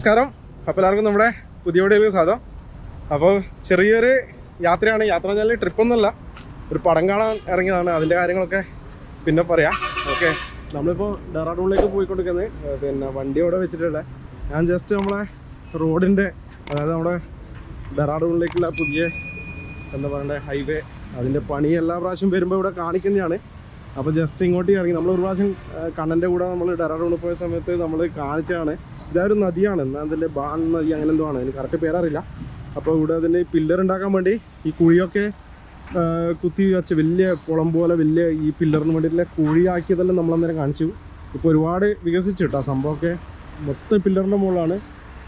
നമസ്കാരം. അപ്പോൾ എല്ലാവർക്കും നമ്മുടെ പുതിയ വീഡിയോയിലേക്ക് സ്വാഗതം. അപ്പോൾ ചെറിയൊരു യാത്രയാണ്. യാത്ര പറഞ്ഞാൽ ട്രിപ്പൊന്നുമല്ല. ഒരു പടം കാണാൻ ഇറങ്ങിയതാണ്. അതിന്റെ കാര്യങ്ങളൊക്കെ പിന്നെ പറയാം. ഓക്കെ. നമ്മളിപ്പോൾ ഡെറാഡൂണിലേക്ക് പോയിക്കൊണ്ടിരിക്കുന്നത് പിന്നെ വണ്ടി അവിടെ വെച്ചിട്ടുള്ള ഞാൻ ജസ്റ്റ് നമ്മളെ റോഡിന്റെ അതായത് നമ്മുടെ ഡെറാഡൂണിലേക്കുള്ള പുതിയ എന്താ പറയണ്ടേ? ഹൈവേ. അതിന്റെ പണി എല്ലാ പ്രാവശ്യം വരുമ്പോൾ ഇവിടെ കാണിക്കുന്നതാണ്. അപ്പോൾ ജസ്റ്റ് ഇങ്ങോട്ട് ഇറങ്ങി. നമ്മൾ ഒരു പ്രാവശ്യം കണ്ണന്റെ കൂടെ നമ്മൾ ഡെറാഡൂണിൽ പോയ സമയത്ത് നമ്മൾ കാണിച്ചതാണ്. ഇതൊരു നദിയാണ്. എന്നാൽ അതിന്റെ ബാൺ നദി അങ്ങനെ എന്തോ ആണ്. അതിന് കറക്റ്റ് പേരറിയില്ല. അപ്പോൾ ഇവിടെ അതിന്റെ പില്ലർ ഉണ്ടാക്കാൻ വേണ്ടി ഈ കുഴിയൊക്കെ കുത്തി വെച്ച് വലിയ കുളം പോലെ വലിയ ഈ പില്ലറിന് വേണ്ടിയിട്ടുള്ള കുഴിയാക്കിയതെല്ലാം നമ്മളന്നേരം കാണിച്ചു. ഇപ്പോൾ ഒരുപാട് വികസിച്ചു കേട്ടോ സംഭവമൊക്കെ. മൊത്തം പില്ലറിന്റെ മുകളിലാണ്.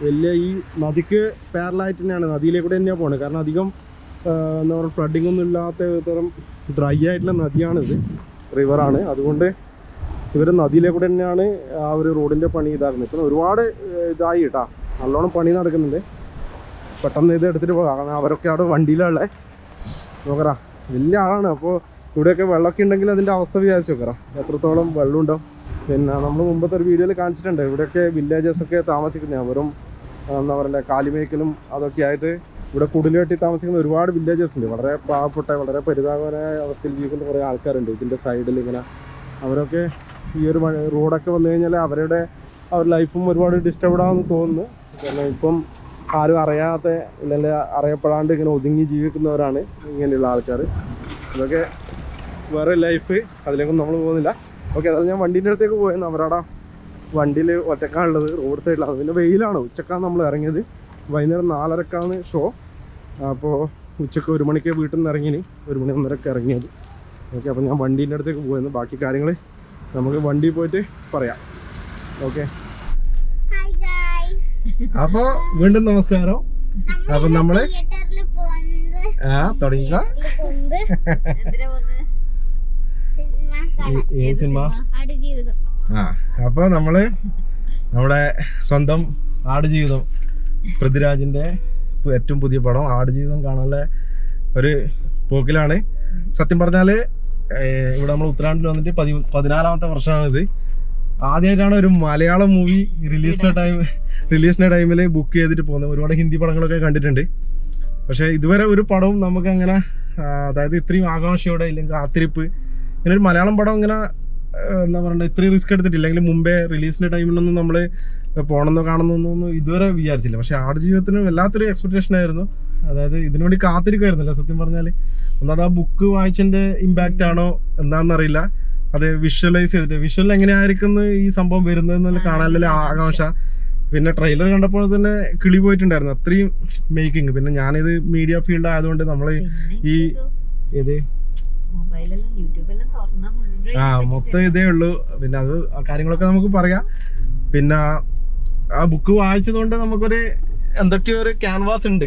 വലിയ ഈ നദിക്ക് പാരലായിട്ട് തന്നെയാണ്. നദിയിലേക്കൂടെ തന്നെയാണ് പോകുന്നത് കാരണം അധികം എന്താ പറയുക ഫ്ലഡിംഗ് ഒന്നും ഇല്ലാത്ത തരം ഡ്രൈ ആയിട്ടുള്ള നദിയാണിത്. റിവറാണ് അതുകൊണ്ട് ഇവർ നദിയിലെ കൂടെ തന്നെയാണ് ആ ഒരു റോഡിന്റെ പണി ഇതാക്കുന്നത്. ഇപ്പം ഒരുപാട് ഇതായി കേട്ടാ. നല്ലോണം പണി നടക്കുന്നുണ്ട്. പെട്ടെന്ന് ഇത് എടുത്തിട്ട് പോകാം. കാരണം അവരൊക്കെ അവിടെ വണ്ടിയിലുള്ളത് നോക്കറാ വലിയ ആളാണ്. അപ്പോൾ ഇവിടെയൊക്കെ വെള്ളമൊക്കെ ഉണ്ടെങ്കിൽ അതിന്റെ അവസ്ഥ വിചാരിച്ച് നോക്കറാ എത്രത്തോളം വെള്ളമുണ്ടോ പിന്നെ നമ്മൾ മുമ്പത്തെ ഒരു വീഡിയോയിൽ കാണിച്ചിട്ടുണ്ട്. ഇവിടെയൊക്കെ വില്ലേജസൊക്കെ താമസിക്കുന്നത് അവരും എന്താ പറയുക കാലിമേക്കലും അതൊക്കെ ആയിട്ട് ഇവിടെ കുടിലുകെട്ടി താമസിക്കുന്ന ഒരുപാട് വില്ലേജസ് ഉണ്ട്. വളരെ പാവപ്പെട്ട വളരെ പരിതാപകരമായ അവസ്ഥയിൽ ജീവിക്കുന്ന കുറേ ആൾക്കാരുണ്ട്. ഇതിന്റെ സൈഡിൽ ഇങ്ങനെ അവരൊക്കെ ഈ ഒരു റോഡൊക്കെ വന്നു കഴിഞ്ഞാൽ അവരുടെ ഒരു ലൈഫും ഒരുപാട് ഡിസ്റ്റർബാണെന്ന് തോന്നുന്നു. കാരണം ഇപ്പം ആരും അറിയാത്ത അല്ലെങ്കിൽ അറിയപ്പെടാണ്ട് ഇങ്ങനെ ഒതുങ്ങി ജീവിക്കുന്നവരാണ് ഇങ്ങനെയുള്ള ആൾക്കാർ അതൊക്കെ വേറെ ലൈഫ് അതിലേക്കൊന്നും നമ്മൾ പോകുന്നില്ല. ഓക്കെ അതായത് ഞാൻ വണ്ടീന്റെ അടുത്തേക്ക് പോയെന്ന്. അവരവിടെ വണ്ടിയിൽ ഒറ്റക്കാണുള്ളത് റോഡ് സൈഡിലാണ് പിന്നെ വെയിലാണ്. ഉച്ചക്കാണ് നമ്മൾ ഇറങ്ങിയത്. വൈകുന്നേരം നാലരക്കാണ് ഷോ അപ്പോൾ ഉച്ചയ്ക്ക് ഒരു മണിക്ക് വീട്ടിൽ നിന്ന് ഇറങ്ങിനി. ഒരു മണി ഒന്നരക്ക് ഇറങ്ങിയത്. ഓക്കെ അപ്പോൾ ഞാൻ വണ്ടീന്റെ അടുത്തേക്ക് പോയെന്ന്. ബാക്കി കാര്യങ്ങൾ നമുക്ക് വണ്ടി പോയിട്ട് പറയാം. ഓക്കെ അപ്പൊ വീണ്ടും നമസ്കാരം. അപ്പൊ നമ്മൾ ആ തുടങ്ങിക്ക. ഈ- സിനിമ ആ അപ്പോൾ നമ്മൾ നമ്മുടെ സ്വന്തം ആടുജീവിതം പൃഥ്വിരാജിന്റെ ഏറ്റവും പുതിയ പടം ആടുജീവിതം കാണാനുള്ള ഒരു പോക്കിലാണ്. സത്യം പറഞ്ഞാൽ ഇവിടെ നമ്മൾ ഉത്തരാണ്ടിൽ വന്നിട്ട് പതി പതിനാലാമത്തെ വർഷമാണിത്. ആദ്യമായിട്ടാണ് ഒരു മലയാളം മൂവി റിലീസിന്റെ ടൈം റിലീസിന്റെ ടൈമിൽ ബുക്ക് ചെയ്തിട്ട് പോകുന്നത്. ഒരുപാട് ഹിന്ദി പടങ്ങളൊക്കെ കണ്ടിട്ടുണ്ട്. പക്ഷേ ഇതുവരെ ഒരു പടവും നമുക്ക് അങ്ങനെ അതായത് ഇത്രയും ആകാംക്ഷയോടെ ഇല്ലെങ്കിൽ കാത്തിരിപ്പ് ഇങ്ങനെ ഒരു മലയാളം പടം ഇങ്ങനെ എന്താ പറയുക ഇത്രയും റിസ്ക് എടുത്തിട്ടില്ല. അല്ലെങ്കിൽ മുമ്പേ റിലീസിന്റെ ടൈമിലൊന്നും നമ്മൾ പോകണമെന്നോ കാണണമെന്നൊന്നും ഇതുവരെ വിചാരിച്ചില്ല. പക്ഷേ ആടുജീവിതത്തിനും വല്ലാത്തൊരു എക്സ്പെക്ടേഷൻ ആയിരുന്നു. അതായത് ഇതിനു വേണ്ടി കാത്തിരിക്കുമായിരുന്നില്ല സത്യം പറഞ്ഞാൽ ഒന്നാമത് ആ ബുക്ക് വായിച്ചതിന്റെ ഇമ്പാക്റ്റ് ആണോ എന്താണെന്നറിയില്ല. അത് വിഷ്വലൈസ് ചെയ്തിട്ട്. വിഷ്വൽ എങ്ങനെയായിരിക്കും ഈ സംഭവം വരുന്നതെന്നുള്ള കാണാനല്ലേ ആകാംക്ഷ. പിന്നെ ട്രെയിലർ കണ്ടപ്പോൾ തന്നെ കിളി പോയിട്ടുണ്ടായിരുന്നു. അത്രയും മേക്കിംഗ് പിന്നെ ഞാനിത് മീഡിയ ഫീൽഡ് ആയതുകൊണ്ട് നമ്മൾ ഈ ഇത് ആ മൊത്തം ഇതേ ഉള്ളൂ. പിന്നെ അത് കാര്യങ്ങളൊക്കെ നമുക്ക് പറയാം. പിന്നെ ആ ബുക്ക് വായിച്ചതുകൊണ്ട് നമുക്കൊരു എന്തൊക്കെയോ ഒരു ക്യാൻവാസ് ഉണ്ട്.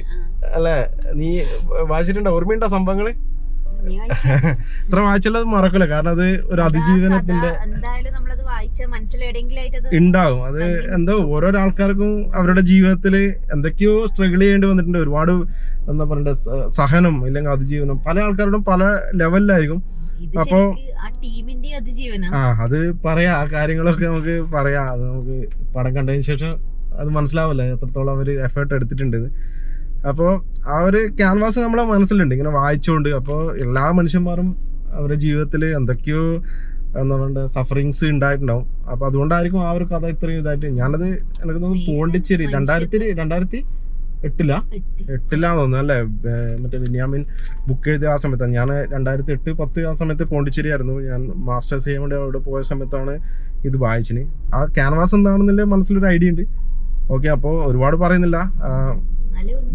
അല്ലെ? നീ വായിച്ചിട്ടുണ്ടോ? ഓർമ്മയുണ്ടോ സംഭവങ്ങൾ? ഇത്ര വായിച്ചാലും അത് മറക്കില്ല കാരണം അത് ഒരു അതാ അതിജീവനത്തിന്റെ അത്. ഉണ്ടാവും. അത് എന്തോ ഓരോരോ ആൾക്കാർക്കും അവരുടെ ജീവിതത്തിൽ എന്തൊക്കെയോ സ്ട്രഗിൾ ചെയ്യേണ്ടി വന്നിട്ടുണ്ട്. ഒരുപാട് എന്താ പറയണ്ടേ സഹനം ഇല്ലെങ്കിൽ അതിജീവനം. പല ആൾക്കാരോടും പല ലെവലിലായിരിക്കും അപ്പൊ ആ അത് പറയാ. ആ കാര്യങ്ങളൊക്കെ നമുക്ക് പറയാം. അത് നമുക്ക് പടം കണ്ടതിന് ശേഷം അത് മനസ്സിലാവില്ല. എത്രത്തോളം അവർ എഫേർട്ട് എടുത്തിട്ടുണ്ട് അപ്പോൾ ആ ഒരു ക്യാൻവാസ് നമ്മളെ മനസ്സിലുണ്ട്. ഇങ്ങനെ വായിച്ചുകൊണ്ട് അപ്പോൾ എല്ലാ മനുഷ്യന്മാരും അവരുടെ ജീവിതത്തിൽ എന്തൊക്കെയോ എന്താ പറയുക സഫറിങ്സ് ഉണ്ടായിട്ടുണ്ടാവും അപ്പോൾ അതുകൊണ്ടായിരിക്കും ആ ഒരു കഥ ഇത്രയും ഇതായിട്ട്. ഞാനത് എനിക്ക് തോന്നുന്നു പോണ്ടിച്ചേരി രണ്ടായിരത്തി രണ്ടായിരത്തി എട്ടില? എട്ടിലാന്ന് തോന്നുന്നു അല്ലേ? മറ്റേ ബെന്യാമിൻ ബുക്ക് എഴുതിയ ആ സമയത്താണ് ഞാൻ രണ്ടായിരത്തി എട്ട് പത്ത് ആ സമയത്ത് പോണ്ടിച്ചേരി ആയിരുന്നു. ഞാൻ മാസ്റ്റേഴ്സ് ചെയ്യാൻ വേണ്ടി അവിടെ പോയ സമയത്താണ് ഇത് വായിച്ചിന് ആ ക്യാൻവാസ് എന്താണെന്നുള്ള മനസ്സിലൊരു ഐഡിയ ഉണ്ട്. ഓക്കെ അപ്പോൾ ഒരുപാട് പറയുന്നില്ല.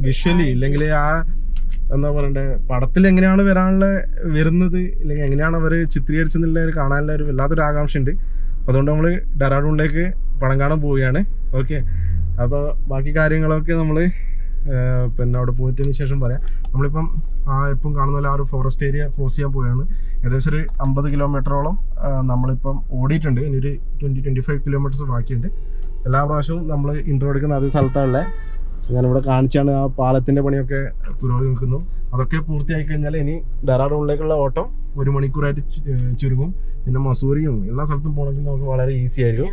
വിഷ്വലി ഇല്ലെങ്കിൽ ആ എന്താ പറയണ്ടേ പടത്തിൽ എങ്ങനെയാണ് വരാനുള്ള വരുന്നത് ഇല്ലെങ്കിൽ എങ്ങനെയാണ് അവർ ചിത്രീകരിച്ചെന്നുള്ള ഒരു കാണാനുള്ള ഒരു വല്ലാത്തൊരു ആകാംക്ഷ ഉണ്ട് അപ്പോൾ അതുകൊണ്ട് നമ്മൾ ഡെറാഡൂണിലേക്ക് പടം കാണാൻ പോവുകയാണ്. ഓക്കെ അപ്പോൾ ബാക്കി കാര്യങ്ങളൊക്കെ നമ്മൾ പിന്നെ അവിടെ പോയിട്ടതിന് ശേഷം പറയാം. നമ്മളിപ്പം ആ എപ്പം കാണുന്ന പോലെ ആ ഒരു ഫോറസ്റ്റ് ഏരിയ ക്രോസ് ചെയ്യാൻ പോവുകയാണ്. ഏകദേശം ഒരു അമ്പത് കിലോമീറ്ററോളം നമ്മളിപ്പം ഓടിയിട്ടുണ്ട്. ഇനി ഒരു ട്വന്റി ട്വന്റി ഫൈവ് കിലോമീറ്റേഴ്സ് ബാക്കിയുണ്ട്. എല്ലാ പ്രാവശ്യവും നമ്മൾ ഇൻട്രോ എടുക്കുന്ന അതേ സ്ഥലത്താണല്ലേ ഞാനിവിടെ കാണിച്ചാണ് ആ പാലത്തിന്റെ പണിയൊക്കെ പുരോഗമിക്കുന്നു അതൊക്കെ പൂർത്തിയായി കഴിഞ്ഞാൽ ഇനി ഡെറാഡൂണിലേക്കുള്ള ഓട്ടം ഒരു മണിക്കൂറായിട്ട് ചുരുങ്ങും. പിന്നെ മസൂരിയും എല്ലാ സ്ഥലത്തും പോകണമെങ്കിൽ നമുക്ക് വളരെ ഈസി ആയിരിക്കും.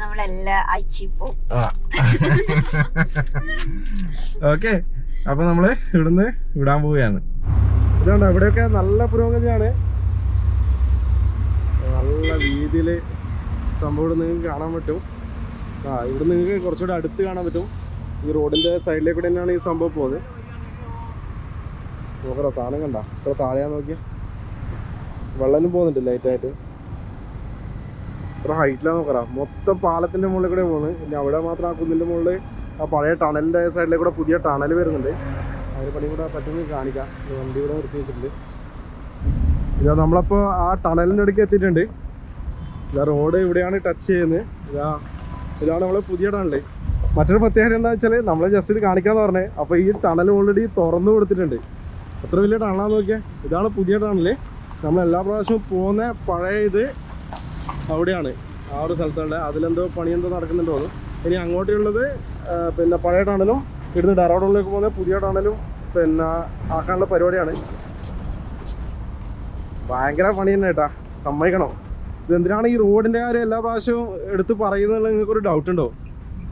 ഓക്കെ. അപ്പൊ നമ്മൾ ഇവിടുന്ന് വിടാൻ പോവുകയാണ്. ഇതുകൊണ്ട് അവിടെയൊക്കെ നല്ല പുരോഗതിയാണ്. നല്ല രീതിയിൽ സംഭവം നിങ്ങൾക്ക് കാണാൻ പറ്റും. ആ ഇവിടെ നിങ്ങൾക്ക് കുറച്ചുകൂടെ അടുത്ത് കാണാൻ പറ്റും. ഈ റോഡിന്റെ സൈഡിലേക്ക് തന്നെയാണ് ഈ സംഭവം പോകുന്നത്. നോക്കറ സാധനം കണ്ട. ഇത്ര താഴെയാ നോക്കിയ. വെള്ളം പോകുന്നുണ്ട് ലൈറ്റായിട്ട് ഇത്ര ഹൈറ്റിലാ നോക്കറ മൊത്തം പാലത്തിന്റെ മുകളിൽ കൂടെ പോകുന്നത്. പിന്നെ അവിടെ മാത്രം ആ കുന്നിന്റെ മുകളിൽ ആ പഴയ ടണലിന്റെ സൈഡിലേക്ക് കൂടെ പുതിയ ടണൽ വരുന്നുണ്ട്. അതിന് പണി കൂടെ പറ്റുന്നത് കാണിക്കാം. വണ്ടി ഇവിടെ നിർത്തി വെച്ചിട്ടുണ്ട്. ഇതാ നമ്മളപ്പോ ആ ടണലിന്റെ അടുക്ക് എത്തിയിട്ടുണ്ട്. ഇതാ റോഡ് ഇവിടെയാണ് ടച്ച് ചെയ്യുന്നത്. ഇതാ ഇതാണ് നമ്മളെ പുതിയ ടണൽ മറ്റൊരു പ്രത്യേകത എന്താ വെച്ചാൽ നമ്മൾ ജസ്റ്റ് ഇത് കാണിക്കാന്ന് പറഞ്ഞേ. അപ്പോൾ ഈ ടണൽ ഓൾറെഡി തുറന്നു കൊടുത്തിട്ടുണ്ട്. എത്ര വലിയ ടണലാന്ന് നോക്കിയാൽ ഇതാണ് പുതിയ ടണൽ നമ്മൾ എല്ലാ പ്രാവശ്യവും പോകുന്ന പഴയ ഇത് അവിടെയാണ്. ആ ഒരു സ്ഥലത്തുണ്ട്. അതിലെന്തോ പണി എന്തോ നടക്കുന്നുണ്ടോ എന്ന് ഇനി അങ്ങോട്ടുള്ളത് പിന്നെ പഴയ ടണലും ഇവിടുന്ന് ഡെറാഡൂണിലേക്ക് പോകുന്ന പുതിയ ടണലും പിന്നെ ആക്കാനുള്ള പരിപാടിയാണ്. ഭയങ്കര പണി തന്നെ കേട്ടാ. സമ്മതിക്കണം? ഇതെന്തിനാണ് ഈ റോഡിന്റെ കാര്യം എല്ലാ പ്രാവശ്യവും എടുത്ത് പറയുന്നുള്ള നിങ്ങൾക്കൊരു ഡൗട്ട് ഉണ്ടോ?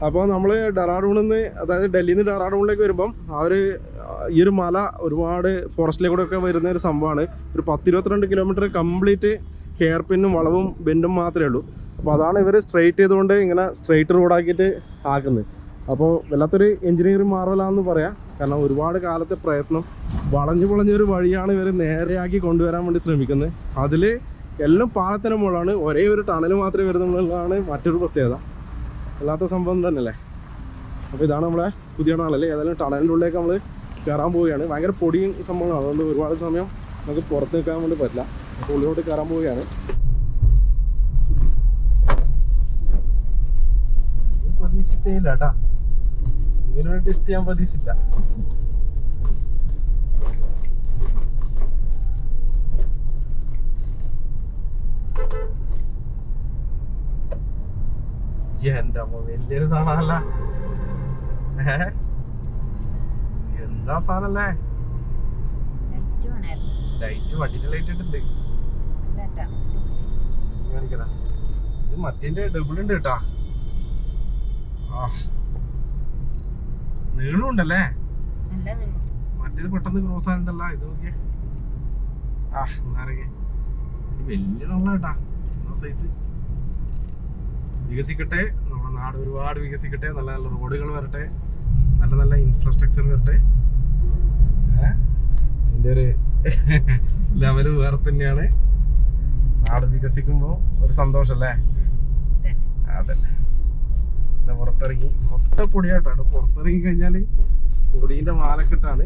അപ്പോൾ നമ്മൾ ഡെറാഡൂണിൽ നിന്ന് അതായത് ഡൽഹിയിൽ നിന്ന് ഡെറാഡൂണിലേക്ക് വരുമ്പം ആ ഒരു ഈ ഒരു മല ഒരുപാട് ഫോറസ്റ്റിലേക്കൂടെ ഒക്കെ വരുന്ന ഒരു സംഭവമാണ് ഒരു പത്തിരുപത്തിരണ്ട് കിലോമീറ്റർ കംപ്ലീറ്റ് ഹെയർ പിന്നും വളവും ബെൻഡും മാത്രമേ ഉള്ളൂ. അപ്പോൾ അതാണ് ഇവർ സ്ട്രെയിറ്റ് ചെയ്തുകൊണ്ട് ഇങ്ങനെ സ്ട്രെയിറ്റ് റോഡാക്കിയിട്ട് ആക്കുന്നത്. അപ്പോൾ വല്ലാത്തൊരു എഞ്ചിനീയറിംഗ് മാറലാന്ന് പറയാം. കാരണം ഒരുപാട് കാലത്തെ പ്രയത്നം വളഞ്ഞു പൊളഞ്ഞൊരു വഴിയാണ് ഇവർ നേരെയാക്കി കൊണ്ടുവരാൻ വേണ്ടി ശ്രമിക്കുന്നത്. അതിൽ എല്ലാം പാലത്തിന് മുകളാണ് ഒരേ ഒരു ടണൽ മാത്രമേ വരുന്നുള്ളതാണ് മറ്റൊരു പ്രത്യേകത. അല്ലാത്ത സംഭവം തന്നെയല്ലേ? അപ്പോൾ ഇതാണ് നമ്മളെ പുതിയ ടണലല്ലേ ഏതായാലും ടണലിന്റെ ഉള്ളിലേക്ക് നമ്മൾ കയറാൻ പോവുകയാണ്. ഭയങ്കര പൊടിയും സംഭവങ്ങളാണ്. അതുകൊണ്ട് ഒരുപാട് സമയം നമുക്ക് പുറത്ത് നിൽക്കാൻ വേണ്ടി പറ്റില്ല. അപ്പോൾ ഉള്ളിലോട്ട് കയറാൻ പോവുകയാണ്. പ്രതീക്ഷിച്ചിട്ടേ ഇല്ല കേട്ടാ ടെസ്റ്റ് ചെയ്യാൻ പ്രതീക്ഷിച്ചില്ല. എന്റെ അമ്മ വലിയൊരു സാധനമല്ല? എന്താ സാധനല്ലേ? ലൈറ്റ് വേണേ ലൈറ്റ് വണ്ടിന്റെ ലൈറ്റ് ഇട്ടിട്ടുണ്ട്. കാണിക്കടാ. ഇത് മറ്റേന്റെ ഡബിൾ ഉണ്ട് കേട്ടാ. ആ. നീളമുണ്ടല്ലേ. മറ്റേത് പെട്ടെന്ന് ക്രോസ് ആയിട്ടുണ്ടല്ല ഇത് നോക്കിയേ. ആ എന്നാരൊക്കെ വലിയ ഡോളാ കേട്ടാ. എന്നാ സൈസ് വികസിക്കട്ടെ. നമ്മുടെ നാട് ഒരുപാട് വികസിക്കട്ടെ. നല്ല നല്ല റോഡുകൾ വരട്ടെ. നല്ല നല്ല ഇൻഫ്രാസ്ട്രക്ചർ വരട്ടെ. എന്റെ ഒരു ലെവൽ വേറെ തന്നെയാണ്. നാട് വികസിക്കുമ്പോൾ ഒരു സന്തോഷല്ലേ അല്ലേ? അതെ. പിന്നെ പുറത്തിറങ്ങി. മൊത്തം പൊടിയായിട്ടാണ്. പുറത്തിറങ്ങി കഴിഞ്ഞാൽ പൊടീന്റെ മാലക്കെട്ടാണ്.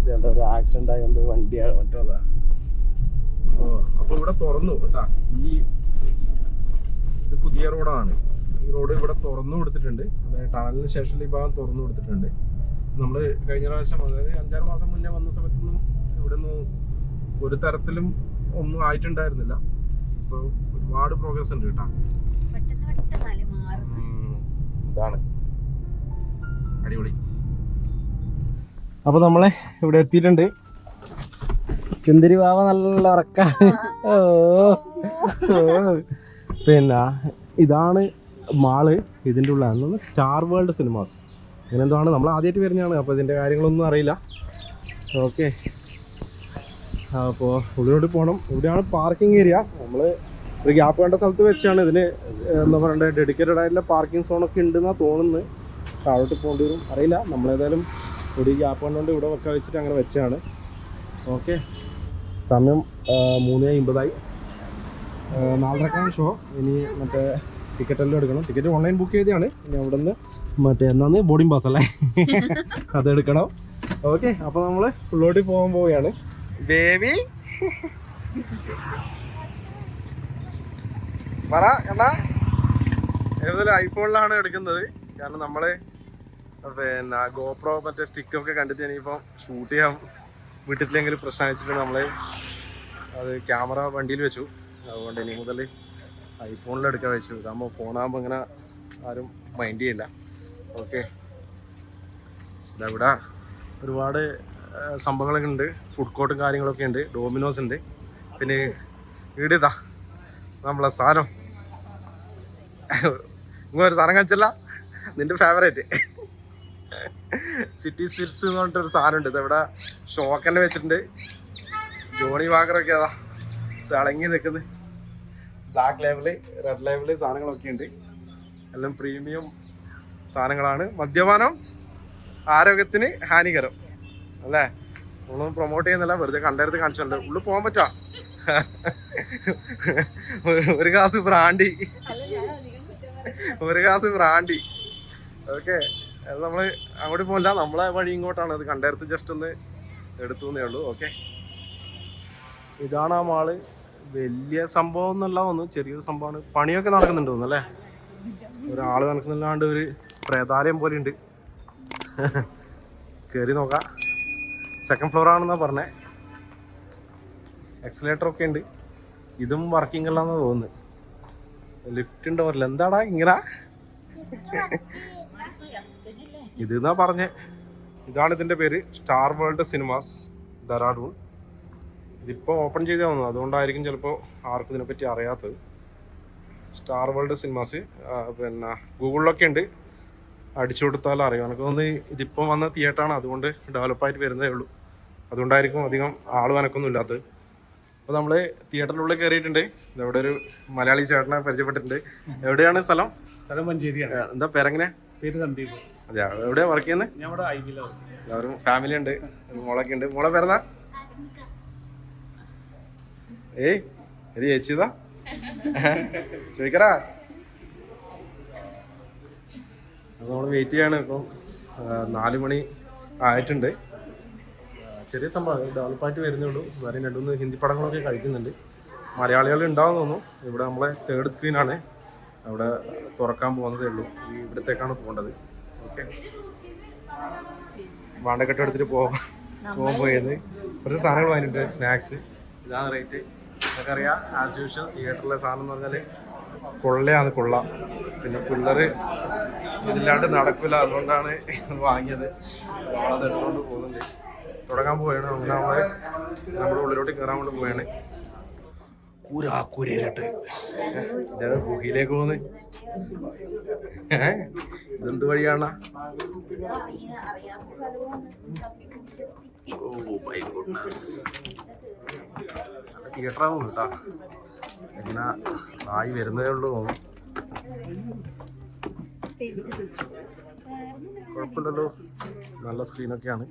ഇതെന്താ? ഒരു ആക്സിഡന്റ് ആയ എന്തോ വണ്ടിയാണ് മറ്റോ അതാ. ഓ അപ്പൊ ഇവിടെ തുറന്നു കേട്ടാ. ഈ ഇത് പുതിയ റോഡാണ്. ഈ റോഡ് ഇവിടെ തുറന്നു കൊടുത്തിട്ടുണ്ട്. അതായത് ടണലിന് ശേഷം ഈ ഭാഗം തുറന്നു കൊടുത്തിട്ടുണ്ട്. നമ്മൾ കഴിഞ്ഞ പ്രാവശ്യം അതായത് അഞ്ചാറ് മാസം മുന്നേ വന്ന സമയത്തൊന്നും ഇവിടെ നിന്ന് ഒരു തരത്തിലും ഒന്നും ആയിട്ടുണ്ടായിരുന്നില്ല. ഇപ്പൊ ഒരുപാട് പ്രോഗ്രസ് ഉണ്ട് കേട്ടാ. ഇതാണ്. അടിപൊളി. അപ്പൊ നമ്മളെ ഇവിടെ എത്തിയിട്ടുണ്ട്. ചുന്തിരി ബാവ നല്ല ഉറക്ക. ഓ. പിന്നെ ഇതാണ് മാൾ ഇതിന്റെ ഉള്ള സ്റ്റാർ വേൾഡ് സിനിമാസ്. ഇങ്ങനെന്താണ്? നമ്മൾ ആദ്യമായിട്ട് വരുന്നതാണ്. അപ്പോൾ ഇതിന്റെ കാര്യങ്ങളൊന്നും അറിയില്ല. ഓക്കെ. അപ്പോൾ ഉള്ളിലോട്ട് പോകണം. ഇവിടെയാണ് പാർക്കിംഗ് ഏരിയ. നമ്മൾ ഒരു ഗ്യാപ്പ് കണ്ട സ്ഥലത്ത് വെച്ചാണ് ഇതിന് എന്താ പറയണ്ടേ ഡെഡിക്കേറ്റഡ് ആയിട്ടുള്ള പാർക്കിംഗ് സോണൊക്കെ ഉണ്ടെന്നാണ് തോന്നുന്നത്. താഴോട്ട് പോകേണ്ടി വരും. അറിയില്ല. നമ്മളേതായാലും ഒരു ഗ്യാപ്പ് കണ്ടുകൊണ്ട് ഇവിടെ വെക്കാൻ വെച്ചിട്ട് അങ്ങനെ വെച്ചാണ്. ഓക്കെ. സമയം മൂന്ന് അമ്പതായി നാലരക്കാണ് ഷോ. ഇനി മറ്റേ ടിക്കറ്റ് എല്ലാം എടുക്കണം. ടിക്കറ്റ് ഓൺലൈൻ ബുക്ക് ചെയ്തതാണ്. ഇനി അവിടെ നിന്ന് മറ്റേ എന്നാന്ന് ബോർഡിംഗ് പാസ് അല്ലേ? അത് എടുക്കണം. ഓക്കെ അപ്പോൾ നമ്മൾ ഉള്ളോട്ട് പോകാൻ പോവുകയാണ്. ബേബി പറ ഐഫോണിലാണ് എടുക്കുന്നത്. കാരണം നമ്മൾ പിന്നെ ഗോപ്രോ മറ്റേ സ്റ്റിക്കൊക്കെ കണ്ടിട്ട് ഇനിയിപ്പം ഷൂട്ട് ചെയ്യാൻ വീട്ടിലെങ്കിലും പ്രശ്നം വെച്ചിട്ട് നമ്മൾ അത് ക്യാമറ വണ്ടിയിൽ വെച്ചു. അതുകൊണ്ട് ഇനി മുതൽ ഐഫോണിൽ എടുക്കാൻ വെച്ചു. ഇതാകുമ്പോൾ ഫോണാകുമ്പോൾ ഇങ്ങനെ ആരും മൈൻഡ് ചെയ്യില്ല. ഓക്കെ ഇവിടെ ഒരുപാട് സംഭവങ്ങളൊക്കെ ഉണ്ട്. ഫുഡ് കോർട്ടും കാര്യങ്ങളൊക്കെ ഉണ്ട്. ഡോമിനോസ് ഉണ്ട്. പിന്നെ ഈടിതാ നമ്മളെ സാധനം. ഇങ്ങനെ ഒരു സാധനം കാണിച്ചല്ല. നിന്റെ ഫേവറേറ്റ് സിറ്റി സ്പിരിറ്റ്സ് എന്ന് പറഞ്ഞിട്ടൊരു സാധനം ഉണ്ട് ഷോക്കന്നെ ഷോക്ക് വെച്ചിട്ടുണ്ട്. ജോണി വാക്കറൊക്കെ അതാ തിളങ്ങി നിൽക്കുന്നത് ബ്ലാക്ക് ലേബിൾ റെഡ് ലേബിൾ സാധനങ്ങളൊക്കെ ഉണ്ട്. എല്ലാം പ്രീമിയം സാധനങ്ങളാണ്. മദ്യപാനം ആരോഗ്യത്തിന് ഹാനികരം. അല്ലേ? നമ്മളൊന്നും പ്രൊമോട്ട് ചെയ്യുന്നില്ല. വെറുതെ കണ്ടരുത് കാണിച്ചിട്ടുണ്ട് ഉള്ളു പോകാൻ പറ്റാ ഒരു ഗ്ലാസ് ബ്രാണ്ടി. ഒരു ഗ്ലാസ് ബ്രാണ്ടി. ഓക്കെ അത് നമ്മൾ അങ്ങോട്ട് പോകില്ല നമ്മളെ വഴി ഇങ്ങോട്ടാണ്. അത് കണ്ടേർത്ത് ജസ്റ്റ് ഒന്ന് എടുത്തു എന്നേ ഉള്ളൂ. ഓക്കെ ഇതാണ് ആ മാൾ വലിയ സംഭവം എന്നല്ല വന്നു ചെറിയൊരു സംഭവമാണ്. പണിയൊക്കെ നടക്കുന്നുണ്ട് തോന്നുന്നു അല്ലേ? ഒരാൾ നടക്കുന്നില്ലാണ്ട് ഒരു പ്രേതാലയം പോലെ ഉണ്ട്. കയറി നോക്കാം. സെക്കൻഡ് ഫ്ലോർ ആണെന്നാ പറഞ്ഞേ. എക്സലേറ്റർ ഒക്കെ ഉണ്ട്. ഇതും വർക്കിംഗ് അല്ലാന്നാ തോന്നുന്നു. ലിഫ്റ്റ് ഉണ്ടാവില്ല എന്താടാ ഇങ്ങനെ? ഇത് എന്നാ പറഞ്ഞേ? ഇതാണ് ഇതിന്റെ പേര് സ്റ്റാർ വേൾഡ് സിനിമാസ് ഡെറാഡൂൺ. ഇതിപ്പോൾ ഓപ്പൺ ചെയ്തേ വന്നു അതുകൊണ്ടായിരിക്കും ചിലപ്പോൾ ആർക്കും ഇതിനെപ്പറ്റി അറിയാത്തത്. സ്റ്റാർ വേൾഡ് സിനിമാസ് പിന്നെ ഗൂഗിളിലൊക്കെ ഉണ്ട്. അടിച്ചു കൊടുത്താൽ അറിയാം. എനിക്ക് തോന്നുന്നു ഇതിപ്പം വന്ന തിയേറ്ററാണ് അതുകൊണ്ട് ഡെവലപ്പായിട്ട് വരുന്നതേ ഉള്ളൂ. അതുകൊണ്ടായിരിക്കും അധികം ആൾ വനക്കൊന്നും ഇല്ലാത്തത്. അപ്പോൾ നമ്മൾ തിയേറ്ററിനുള്ളിൽ കയറിയിട്ടുണ്ട്. ഇതവിടെ ഒരു മലയാളി ചേട്ടനെ പരിചയപ്പെട്ടിട്ടുണ്ട്. എവിടെയാണ് സ്ഥലം? സ്ഥലം മഞ്ചേരിയാണ്. എന്താ പേരെങ്ങനെ? പേര് സന്ദീപ്. അതെ എവിടെയാ വർക്ക് ചെയ്യുന്നത് ഞാൻ ഇവിടെ ഐ എല്ലാവരും ഫാമിലി ഉണ്ട് മോളൊക്കെ ഉണ്ട്. മോളെ പേരെന്താ? ഏയ് ഒരു ചേച്ചിതാ ചോദിക്കറാ അത് നമ്മൾ വെയിറ്റ് ചെയ്യാണ് ഇപ്പൊ നാല് മണി ആയിട്ടുണ്ട്. ചെറിയ സംഭവം ഡെവലപ്പായിട്ട് വരുന്നേ ഉള്ളൂ. വേറെ രണ്ടുമൂന്ന് ഹിന്ദി പടങ്ങളൊക്കെ കഴിക്കുന്നുണ്ട്. മലയാളികൾ ഉണ്ടാവും തോന്നുന്നു. ഇവിടെ നമ്മളെ തേർഡ് സ്ക്രീനാണ് അവിടെ തുറക്കാൻ പോകുന്നതേ ഉള്ളൂ. ഈ ഇവിടത്തേക്കാണ് പോകേണ്ടത്. ഓക്കെ വാണ്ടക്കെട്ട് എടുത്തിട്ട് പോകാം പോകാൻ പോയത്. കുറച്ച് സാധനങ്ങൾ വാങ്ങിയിട്ടുണ്ട് സ്നാക്സ് ഇതാണ് റേറ്റ് നിങ്ങൾക്കറിയാം ആസ് യൂഷ്വൽ തിയേറ്ററിലെ സാധനം എന്ന് പറഞ്ഞാൽ കൊള്ളയാണ് കൊള്ള. പിന്നെ പിള്ളേർ ഇതില്ലാണ്ട് നടക്കില്ല അതുകൊണ്ടാണ് വാങ്ങിയത്. നമ്മളത് എടുത്തുകൊണ്ട് പോകുന്നുണ്ട്. തുടങ്ങാൻ പോവുകയാണ് അങ്ങനെ നമ്മളെ നമ്മുടെ ഉള്ളിലോട്ട് കയറാൻ കൊണ്ട് പോവുകയാണ് കൂരാക്കൂരയിലിട്ട് ഇതാണ് ഗുഹയിലേക്ക് പോകുന്നത് ഇതെന്ത് വഴിയാണ്? ഓ മൈ കേട്ടോ. എങ്ങനെ ആയി വരുന്നതേ ഉള്ളൂ കുഴപ്പമില്ലല്ലോ. നല്ല സ്ക്രീനൊക്കെയാണ്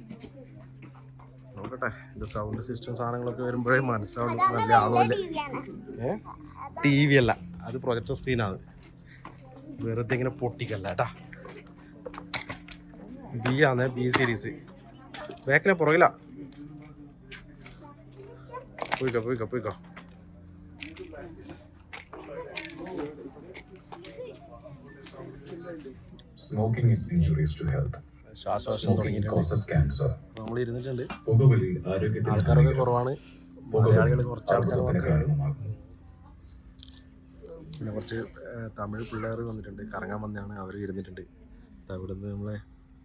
നോക്കട്ടെ ഇത് സൗണ്ട് സിസ്റ്റം സാധനങ്ങളൊക്കെ വരുമ്പോഴേ മനസ്സിലാവുന്നു നല്ല ആളുമല്ല ഏ? ടി വി അല്ല. അത് പ്രൊജക്ടർ സ്ക്രീനാണ് വെറുതെ ഇങ്ങനെ പൊട്ടിക്കല്ല കേട്ടാ. ബി ആണ് ബി സീരീസ് ബാക്കിനെ പുറകില. പോയിക്കോ പോയിക്കോ പോയിക്കോ. Smoking is injurious to health. Smoking തുടങ്ങിയിട്ടുണ്ട്. causes cancer. നമ്മൾ ഇരുന്നിട്ടുണ്ട് ആൾക്കാരൊക്കെ കുറവാണ്. മലയാളികൾ കുറച്ച് ആൾക്കാർ പിന്നെ കുറച്ച് തമിഴ് പിള്ളേർ വന്നിട്ടുണ്ട്. കറങ്ങാൻ വന്നതാണ്. അവർ ഇരുന്നിട്ടുണ്ട്. അവിടെ നിന്ന് നമ്മളെ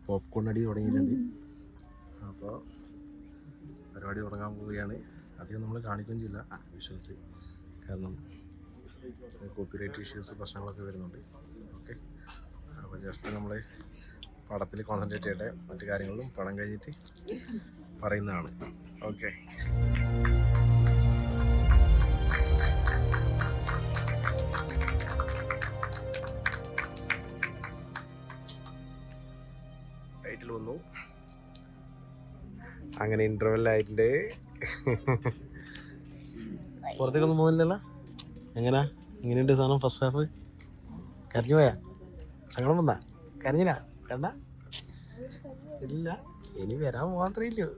പോപ്കോൺ അടി തുടങ്ങിയിട്ടുണ്ട്. അപ്പോൾ പരിപാടി തുടങ്ങാൻ പോവുകയാണ്. അധികം നമ്മൾ കാണിക്കുകയും ചെയ്യില്ല വിഷ്വൽസ് കാരണം കോപ്പിറൈറ്റ് ഇഷ്യൂസ് പ്രശ്നങ്ങളൊക്കെ വരുന്നുണ്ട്. ഓക്കെ അപ്പോൾ ജസ്റ്റ് നമ്മൾ പടത്തിൽ കോൺസെൻട്രേറ്റ് ചെയ്യട്ടെ? മറ്റു കാര്യങ്ങളും പടം കഴിഞ്ഞിട്ട് പറയുന്നതാണ്. ഓക്കെ ടൈറ്റിൽ വന്നു. അങ്ങനെ ഇന്റർവെൽ ആയിട്ടുണ്ട്. പുറത്തേക്കൊന്നും പോകുന്നില്ലല്ലോ? എങ്ങനാ? ഇങ്ങനെയുണ്ട് സാധനം ഫസ്റ്റ് ഹാഫ് കരഞ്ഞു പോയാ? സങ്കടം വന്നാ? കരഞ്ഞില്ല വേണ്ട ഇല്ല ഇനി വരാൻ മാത്രമേ ഇല്ലയോ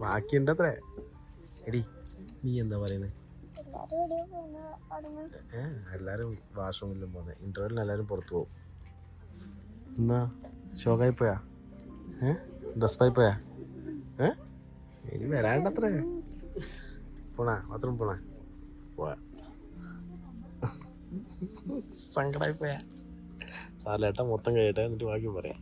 ബാക്കിയുണ്ടത്രേ. എടി നീ എന്താ പറയുന്നത് എല്ലാരും വാഷ്റൂമിലും പോന്നെ. ഇന്റർവെല്ലിന് എല്ലാരും പുറത്തു പോകും. എന്നാ ഷോക്കായി പോയാ ഏ ഡസ്പായി പോയാ ഏ ഇനി വരാണ്ടത്രേ. പോണാ ബാത്റൂം പോണാ. പോവാ. സങ്കടായി പോയാ സാലേട്ട മൊത്തം കഴിയട്ടെ എന്നിട്ട് ബാക്കി പറയാം.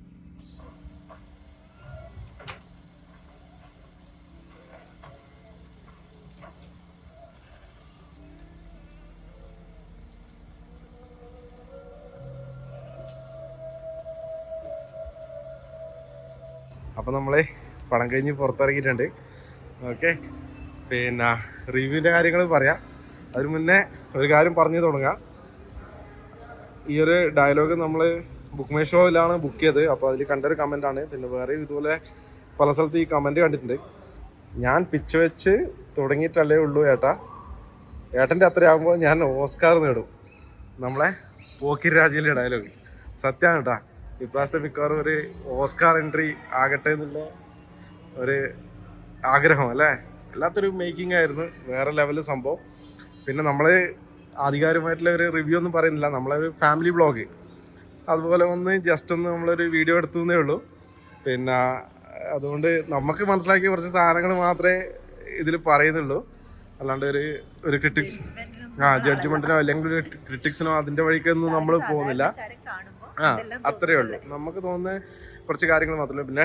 അപ്പം നമ്മൾ പടം കഴിഞ്ഞ് പുറത്തിറങ്ങിയിട്ടുണ്ട്. ഓക്കെ. പിന്നെ റിവ്യൂവിന്റെ കാര്യങ്ങൾ പറയാം. അതിന് മുന്നേ ഒരു കാര്യം പറഞ്ഞു തുടങ്ങാം. ഈ ഒരു ഡയലോഗ് നമ്മൾ ബുക്ക് മൈ ഷോയിലാണ് ബുക്ക് ചെയ്തത്. അപ്പോൾ അതിൽ കണ്ടൊരു കമന്റ് ആണ്. പിന്നെ വേറെ ഇതുപോലെ പല സ്ഥലത്ത് ഈ കമന്റ് കണ്ടിട്ടുണ്ട്. ഞാൻ പിച്ച് വെച്ച് തുടങ്ങിയിട്ടല്ലേ ഉള്ളൂ ഏട്ടാ. ഏട്ടന്റെ അത്രയാകുമ്പോൾ ഞാൻ ഓസ്കാർ നേടും. നമ്മളെ പോക്കിർ രാജയിലെ ഡയലോഗ് സത്യമാണ് കേട്ടാ ഇപ്രാവശ്യത്തെ മിക്കവാറും ഒരു ഓസ്കാർ എൻട്രി ആകട്ടെ എന്നുള്ള ഒരു ആഗ്രഹം അല്ലേ? വല്ലാത്തൊരു മേക്കിംഗ് ആയിരുന്നു. വേറെ ലെവൽ സംഭവം. പിന്നെ നമ്മൾ ആധികാരികമായിട്ടുള്ള ഒരു റിവ്യൂ ഒന്നും പറയുന്നില്ല. നമ്മളൊരു ഫാമിലി ബ്ലോഗ് അതുപോലെ ഒന്ന് ജസ്റ്റ് ഒന്ന് നമ്മളൊരു വീഡിയോ എടുത്തു എന്നേ ഉള്ളൂ. പിന്നെ അതുകൊണ്ട് നമുക്ക് മനസ്സിലാക്കിയ കുറച്ച് സാധനങ്ങൾ മാത്രമേ ഇതിൽ പറയുന്നുള്ളൂ. അല്ലാണ്ട് ഒരു ഒരു ക്രിട്ടിക്സ് ആ ജഡ്ജ്മെന്റിനോ അല്ലെങ്കിൽ ഒരു ക്രിട്ടിക്സിനോ അതിന്റെ വഴിക്കൊന്നും നമ്മൾ പോകുന്നില്ല. ആ അത്രേ ഉള്ളൂ. നമുക്ക് തോന്നുന്ന കുറച്ച് കാര്യങ്ങൾ മാത്രമേ പിന്നെ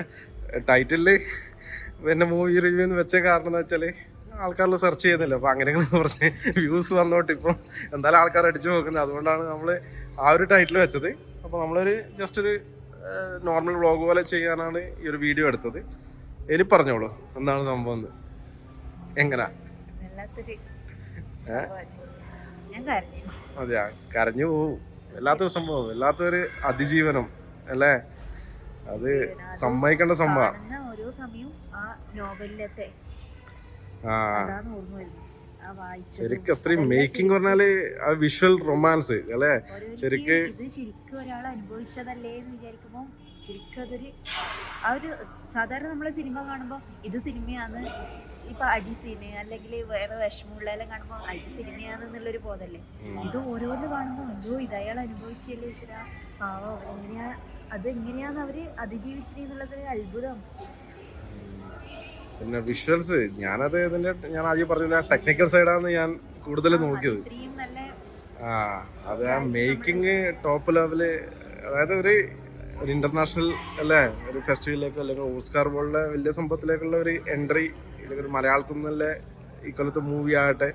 ടൈറ്റിലിൽ പിന്നെ മൂവി റിവ്യൂ എന്ന് വെച്ച കാരണം എന്താ വെച്ചാൽ ആൾക്കാരിൽ സെർച്ച് ചെയ്യുന്നില്ല. അപ്പൊ അങ്ങനെയൊക്കെ കുറച്ച് വ്യൂസ് വന്നോട്ട് ഇപ്പം എന്തായാലും ആൾക്കാർ അടിച്ചു നോക്കുന്നത്. അതുകൊണ്ടാണ് നമ്മൾ ആ ഒരു ടൈറ്റിൽ വെച്ചത്. അപ്പോൾ നമ്മളൊരു ജസ്റ്റ് ഒരു നോർമൽ വ്ളോഗ് പോലെ ചെയ്യാനാണ് ഈ ഒരു വീഡിയോ എടുത്തത്. ഇനി പറഞ്ഞോളൂ. എന്താണ് സംഭവം എന്ന്. എങ്ങനാ? അതെയാ? കരഞ്ഞു പോവും. വല്ലാത്തൊരു സംഭവം. വല്ലാത്തൊരു അതിജീവനം. അല്ലേ? അത് സമ്മതിക്കേണ്ട സംഭവം ഓരോ സമയവും ആ നോവലിലത്തെ ആ അതാണ് ഓർമ്മ വരുന്നത് ആ വായിച്ചതും ശരിക്കും അത്രയും മേക്കിംഗ് പറഞ്ഞാൽ ആ വിഷ്വൽ റൊമാൻസ് അല്ലേ? ശരിക്ക് ഇത് ശരിക്കും ഒരാൾ അനുഭവിച്ചതല്ലേ എന്ന് വിചാരിക്കുമ്പോൾ ശരിക്കും അതൊരു ആ ഒരു സാധാരണ നമ്മൾ സിനിമ കാണുമ്പോൾ ഇത് സിനിമയാണ് ഇപ്പൊ അടി സീന് അല്ലെങ്കിൽ വേറെ വിഷമമുള്ളതെല്ലാം കാണുമ്പോൾ ഇത് സിനിമയാണെന്നുള്ളൊരു ബോധമല്ലേ ഇത് ഓരോന്ന് കാണുമ്പോൾ അയ്യോ ഇത് അയാൾ അനുഭവിച്ചല്ലേ ഈശ്വര? പാവം എങ്ങനെയാ അത് എങ്ങനെയാന്ന് അവർ അതിജീവിച്ചിരുന്നുള്ളത് ഒരു അത്ഭുതം. പിന്നെ വിഷ്വൽസ് ഞാനത് ഇതിന്റെ ഞാൻ ആദ്യം പറഞ്ഞില്ല ടെക്നിക്കൽ സൈഡാണ് ഞാൻ കൂടുതൽ നോക്കിയത്. ആ അത് ആ മേക്കിംഗ് ടോപ്പ് ലെവൽ അതായത് ഒരു ഒരു ഇന്റർനാഷണൽ അല്ലേ ഒരു ഫെസ്റ്റിവലിലേക്കോ അല്ലെങ്കിൽ ഓസ്കാർ പോലുള്ള വലിയ സംഭവത്തിലേക്കുള്ള ഒരു എൻട്രി അല്ലെങ്കിൽ ഒരു മലയാളത്തിൽ നിന്നുള്ള ഇക്കൊല്ലത്തെ മൂവി ആകട്ടെ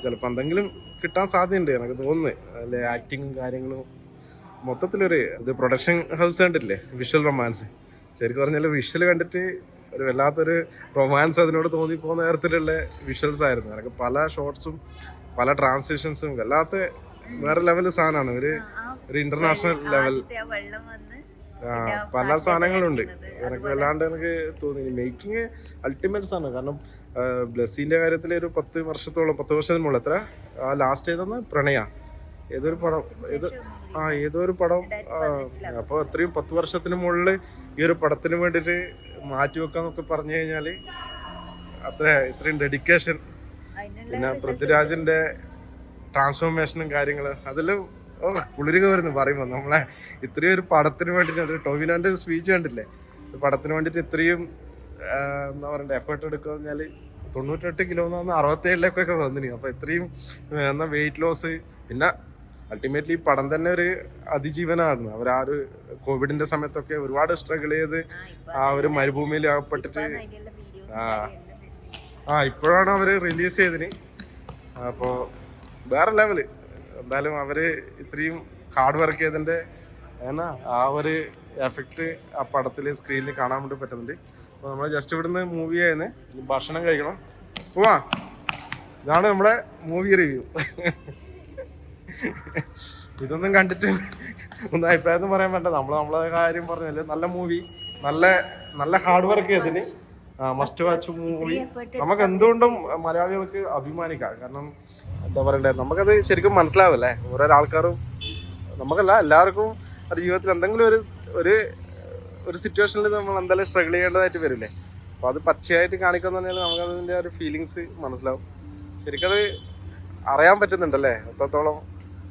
ചിലപ്പോൾ എന്തെങ്കിലും കിട്ടാൻ സാധ്യതയുണ്ട് എനിക്ക് തോന്നുന്നത് അല്ലെ ആക്ടിങ്ങും കാര്യങ്ങളും മൊത്തത്തിലൊരു ഇത് പ്രൊഡക്ഷൻ ഹൗസ് കണ്ടിട്ടില്ലേ വിഷ്വൽ റൊമാൻസ് ശരിക്കും പറഞ്ഞാൽ വിഷ്വൽ കണ്ടിട്ട് ഒരു വല്ലാത്തൊരു റൊമാൻസ് അതിനോട് തോന്നിപ്പോകുന്ന തരത്തിലുള്ള വിഷ്വൽസ് ആയിരുന്നു. അതൊക്കെ പല ഷോർട്സും പല ട്രാൻസ്ലേഷൻസും വല്ലാത്ത വേറെ ലെവൽ സാധനമാണ്. ഒരു ഒരു ഇന്റർനാഷണൽ ലെവൽ പല സാധനങ്ങളുണ്ട്. എനിക്ക് വല്ലാണ്ട് എനിക്ക് തോന്നി. മേക്കിംഗ് അൾട്ടിമേറ്റ് ആണ് കാരണം ബ്ലസ്സിന്റെ കാര്യത്തിൽ ഒരു പത്ത് വർഷത്തോളം പത്ത് വർഷത്തിന് മുകളിൽ എത്ര? ആ ലാസ്റ്റ് ഏതെന്ന്? പ്രണയ. ഏതൊരു പടം? ഏത് ആ ഏതോ ഒരു പടം അപ്പൊ അപ്പോൾ അത്രയും പത്ത് വർഷത്തിന് മുകളിൽ ഈ ഒരു പടത്തിന് വേണ്ടിയിട്ട് മാറ്റി വെക്കാന്നൊക്കെ പറഞ്ഞു കഴിഞ്ഞാൽ അത്ര ഇത്രയും ഡെഡിക്കേഷൻ പിന്നെ പൃഥ്വിരാജിന്റെ ട്രാൻസ്ഫോർമേഷനും കാര്യങ്ങളും അതിൽ ഓ കുളിരുക വരുന്നു പറയുമ്പോൾ നമ്മളെ. ഇത്രയും ഒരു പടത്തിന് വേണ്ടിയിട്ട് ഒരു ടോവിനോന്റെ സ്പീച്ച് കണ്ടില്ലേ? പടത്തിന് വേണ്ടിയിട്ട് ഇത്രയും എന്താ പറയണ്ട എഫേർട്ട് എടുക്കുക പറഞ്ഞാൽ തൊണ്ണൂറ്റെട്ട് കിലോ എന്ന് അറുപത്തേഴിലേക്കൊക്കെ വന്നിനി. അപ്പോൾ ഇത്രയും എന്നാ വെയിറ്റ് ലോസ് പിന്നെ അൾട്ടിമേറ്റ്ലി ഈ പടം തന്നെ ഒരു അതിജീവനായിരുന്നു. അവർ ആ ഒരു കോവിഡിന്റെ സമയത്തൊക്കെ ഒരുപാട് സ്ട്രഗിൾ ചെയ്ത് ആ, ഒരു മരുഭൂമിയിൽ videos ആ. ആ ഇപ്പോഴാണ് അവർ റിലീസ് ചെയ്തതിന് അപ്പോ വേറെ ലെവൽ എന്തായാലും അവർ ഇത്രയും ഹാർഡ് വർക്ക് ചെയ്തതിന്റെ എന്നാ ആ ഒരു എഫക്റ്റ് ആ പടത്തിൽ സ്ക്രീനിൽ കാണാൻ വേണ്ടി പറ്റുന്നുണ്ട്. അപ്പോൾ നമ്മൾ ജസ്റ്റ് ഇവിടുന്ന് മൂവി ആയിരുന്നു ഭക്ഷണം കഴിക്കണം. പോവാ. ഇതാണ് നമ്മുടെ മൂവി റിവ്യൂ ഇതൊന്നും കണ്ടിട്ട് ഒന്ന് അഭിപ്രായം പറയാൻ വേണ്ട. നമ്മൾ നമ്മളെ കാര്യം പറഞ്ഞല്ലേ നല്ല മൂവി നല്ല നല്ല ഹാർഡ് വർക്ക് ചെയ്തതിന്. മസ്റ്റ് വാച്ച് മൂവി നമുക്ക് എന്തുകൊണ്ടും മലയാളികൾക്ക് അഭിമാനിക്കാം. കാരണം എന്താ പറയണ്ടേ? നമുക്കത് ശരിക്കും മനസ്സിലാവില്ലേ? ഓരോ ആൾക്കാരും നമുക്കല്ല എല്ലാവർക്കും ഒരു ജീവിതത്തിൽ എന്തെങ്കിലും ഒരു ഒരു ഒരു സിറ്റുവേഷനിൽ നമ്മൾ എന്തായാലും സ്ട്രഗിൾ ചെയ്യേണ്ടതായിട്ട് വരില്ലേ? അപ്പോൾ അത് പച്ചയായിട്ട് കാണിക്കുന്ന പറഞ്ഞാൽ നമുക്ക് അതിന്റെ ഒരു ഫീലിങ്സ് മനസ്സിലാവും. ശരിക്കത് അറിയാൻ പറ്റുന്നുണ്ടല്ലേ? എത്രത്തോളം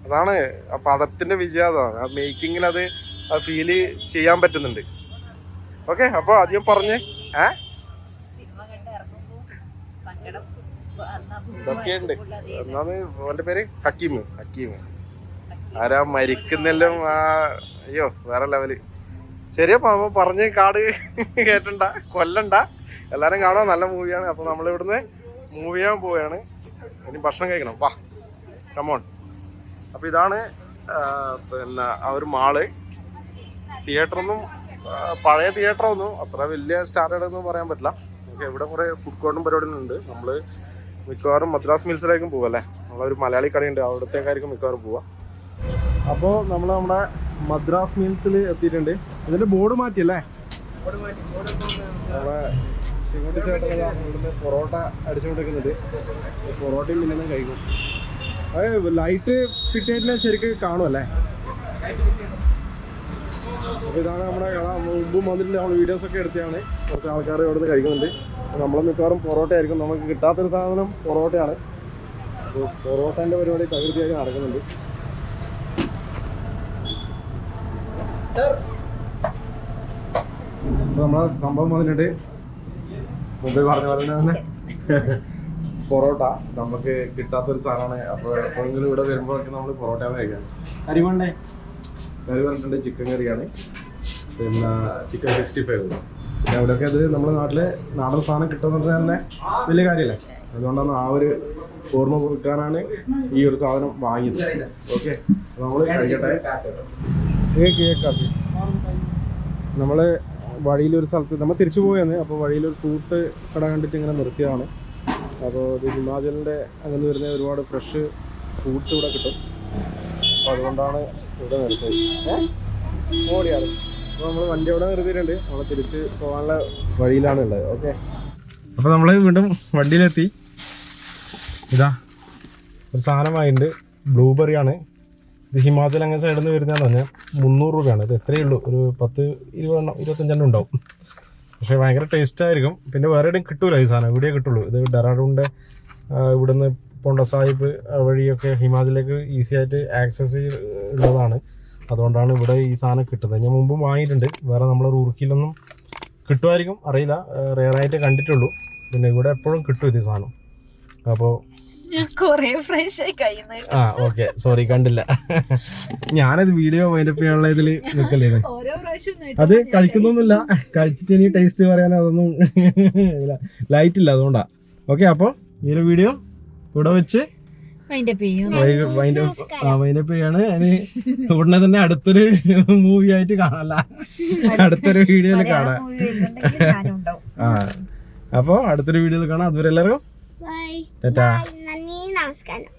അതാണ് ആ പടത്തിന്റെ വിജയം അതാണ്. ആ മേക്കിങ്ങിൽ അത് ഫീൽ ചെയ്യാൻ പറ്റുന്നുണ്ട്. ഓക്കെ അപ്പൊ ആദ്യം പറഞ്ഞേ ഏ? ഇതൊക്കെയുണ്ട്. എന്നാന്ന് അവന്റെ പേര്? ഹക്കീം ഹക്കീം ആരാ മരിക്കുന്നെല്ലാം ആ അയ്യോ വേറെ ലെവൽ ശരിയപ്പോ അപ്പൊ പറഞ്ഞ് കാട് കേട്ടണ്ട കൊല്ലണ്ട. എല്ലാരും കാണാൻ നല്ല മൂവിയാണ് അപ്പൊ നമ്മൾ ഇവിടുന്ന് മൂവ് ചെയ്യാൻ പോവുകയാണ്. ഇനി ഭക്ഷണം കഴിക്കണം. വാ കമോൺ അപ്പൊ ഇതാണ് പിന്നെ ആ ഒരു മാൾ. തിയേറ്ററൊന്നും ഒന്നും പഴയ തിയേറ്റർ ഒന്നും അത്ര വലിയ സ്റ്റാൻഡേർഡ് എന്ന് പറയാൻ പറ്റില്ല. നമുക്ക് ഇവിടെ കുറെ ഫുഡ് കോർട്ടും പരിപാടികളുണ്ട്. നമ്മൾ മിക്കവാറും മദ്രാസ് മിൽസിലേക്കും പോകും അല്ലേ? നമ്മളൊരു മലയാളി കടയുണ്ട് അവിടത്തേക്കായിരിക്കും മിക്കവാറും പോവുക. അപ്പോൾ നമ്മൾ നമ്മുടെ മദ്രാസ് മീൽസിൽ എത്തിയിട്ടുണ്ട്. ഇതിന്റെ ബോർഡ് മാറ്റിയല്ലേ നമ്മളെ ശിവട്ടി ചേട്ടൻ പൊറോട്ട അടിച്ചുകൊണ്ടിരിക്കുന്നുണ്ട് പൊറോട്ടയും പിന്നെ കഴിക്കും. ലൈറ്റ് ഫിറ്റ് ശരിക്ക് കാണുമല്ലേ അപ്പോൾ ഇതാണ് നമ്മുടെ കട. മുമ്പും വന്നിട്ടുണ്ട്. നമ്മൾ വീഡിയോസ് ഒക്കെ എടുത്തതാണ്. കുറച്ച് ആൾക്കാർ ഇവിടെ നിന്ന് കഴിക്കുന്നുണ്ട്. നമ്മൾ മിക്കവാറും പൊറോട്ട ആയിരിക്കും. നമുക്ക് കിട്ടാത്തൊരു സാധനം പൊറോട്ടയാണ്. പൊറോട്ടന്റെ പൊറോട്ടേന്റെ പരിപാടി തകൃതിയായി നടക്കുന്നുണ്ട്. നമ്മളെ സംഭവം വന്നിട്ടുണ്ട്. മുമ്പേ പറഞ്ഞ പോലെ തന്നെ. പൊറോട്ട നമുക്ക് കിട്ടാത്ത ഒരു സാധനമാണ്. അപ്പോൾ എപ്പോഴെങ്കിലും ഇവിടെ വരുമ്പോഴൊക്കെ നമ്മൾ പൊറോട്ടയാണ് കഴിക്കാൻ കറി വേണ്ടേ? കറി പറഞ്ഞിട്ടുണ്ട് ചിക്കൻ കറിയാണ്. പിന്നെ ചിക്കൻ സിക്സ്റ്റി ഫൈവ് പിന്നെ അവിടെയൊക്കെ അത് നമ്മുടെ നാട്ടിലെ നാടൻ സാധനം കിട്ടുന്നത് തന്നെ വലിയ കാര്യമല്ലേ? അതുകൊണ്ടാണ് ആ ഒരു ഓർമ്മ കൊടുക്കാനാണ് ഈ ഒരു സാധനം വാങ്ങിയത്. ഓക്കെ നമ്മൾ കഴിക്കട്ടെ. നമ്മൾ വഴിയിലൊരു സ്ഥലത്ത് നമ്മൾ തിരിച്ചു പോയെന്ന് അപ്പോൾ വഴിയിലൊരു ഫ്രൂട്ട് കട കണ്ടിട്ട് ഇങ്ങനെ നിർത്തിയതാണ്. അപ്പോൾ ഇത് ഹിമാചലിന്റെ അങ്ങനെ വരുന്ന ഒരുപാട് ഫ്രഷ് ഫ്രൂട്ട്സ് ഇവിടെ കിട്ടും. അപ്പോൾ അതുകൊണ്ടാണ് ഇവിടെ നിർത്തിയത്. ഓടിയാണ് അപ്പോൾ നമ്മൾ വണ്ടി അവിടെ നിർത്തിയിട്ടുണ്ട്. നമ്മൾ തിരിച്ച് പോകാനുള്ള വഴിയിലാണ് ഉള്ളത്. ഓക്കെ. അപ്പോൾ നമ്മൾ വീണ്ടും വണ്ടിയിലെത്തി. ഇതാ ഒരു സാധനമായിട്ടുണ്ട് ബ്ലൂബെറി ആണ്. ഇത് ഹിമാചൽ അങ്ങനെ സൈഡിൽ നിന്ന് പറഞ്ഞാൽ മുന്നൂറ് രൂപയാണ്. ഇത് എത്രയേ ഉള്ളൂ? ഒരു പത്ത് ഇരുപതെണ്ണം ഇരുപത്തഞ്ചെണ്ണം ഉണ്ടാവും. പക്ഷേ ഭയങ്കര ടേസ്റ്റ് ആയിരിക്കും. പിന്നെ വേറെ എവിടെയും കിട്ടൂല ഈ സാധനം. ഇവിടെ കിട്ടുള്ളൂ. ഇത് ഡെറാഡൂണിന്റെ ഇവിടുന്ന് പോണ്ട സാഹിബ് വഴിയൊക്കെ ഹിമാചലിലേക്ക് ഈസി ആയിട്ട് ആക്സസ് ഉള്ളതാണ്. അതുകൊണ്ടാണ് ഇവിടെ ഈ സാധനം കിട്ടുന്നത്. ഞാൻ മുമ്പും വാങ്ങിയിട്ടുണ്ട്. വേറെ നമ്മളെ റൂർക്കിയിലൊന്നും കിട്ടുമായിരിക്കും. അറിയില്ല. റെയറായിട്ട് കണ്ടിട്ടുള്ളൂ. പിന്നെ ഇവിടെ എപ്പോഴും കിട്ടും ഇത് ഈ സാധനം. അപ്പോൾ ആ ഓക്കെ സോറി കണ്ടില്ല. ഞാനത് വീഡിയോ വൈൻഡപ്പ് ചെയ്യാനുള്ള ഇതിൽ നിൽക്കല്ലേ അത് കഴിക്കുന്നൊന്നുമില്ല. കഴിച്ചിട്ട് ഇനി ടേസ്റ്റ് പറയാൻ അതൊന്നും ലൈറ്റ് ഇല്ല അതുകൊണ്ടാ. ഓക്കെ അപ്പോൾ ഈ ഒരു വീഡിയോ ഇവിടെ വെച്ച് വൈൻഡപ്പ് ചെയ്യാണ്. ഉടനെ തന്നെ അടുത്തൊരു മൂവി ആയിട്ട് കാണാല്ല. അടുത്തൊരു വീഡിയോയിൽ കാണാം. ആ അപ്പോൾ അടുത്തൊരു വീഡിയോയിൽ കാണാം. അതുവരെ എല്ലാവരും ബൈ ടാറ്റാ നന്ദി. നമസ്കാരം.